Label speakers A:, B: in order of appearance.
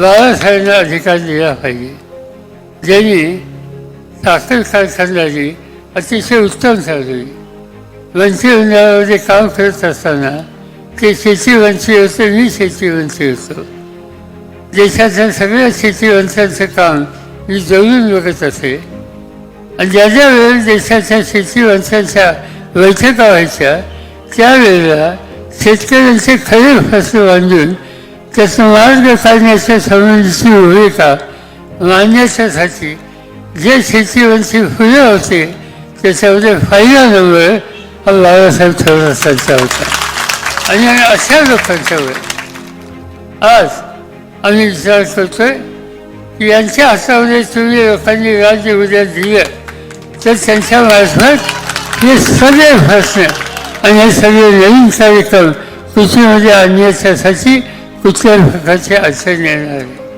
A: बाळासाहेबांना अधिकार दिला पाहिजे ज्यांनी साखर कारखानदारी अतिशय उत्तम चालवली वंचित मंडळामध्ये काम करत असताना ते शेतीवंशी होते मी शेतीवंशी होतो देशाच्या सगळ्या शेतीवंशांचं काम मी जवळून बघत असे. आणि ज्या ज्या वेळेस देशाच्या शेतीवंशांच्या बैठका व्हायच्या त्यावेळेला शेतकऱ्यांचे खरे प्रश्न बांधून त्याचं मार्ग काढण्याच्या संबंधीची भूमिका मांडण्याच्यासाठी जे शेतीवरची फुलं होते त्याच्यामध्ये पहिला नंबर हा बाळासाहेब थोरातांचा होता आणि अशा लोकांच्यावर आज आम्ही विचार करतोय की यांच्या हातामध्ये तुम्ही लोकांनी राज्य उद्या दिलं तर त्यांच्या मार्फत हे सगळे भाषण आणि हे सगळे नवीन कार्यक्रम कृषीमध्ये आणण्याच्यासाठी कुठल्या प्रकारचे अडचण येणार नाही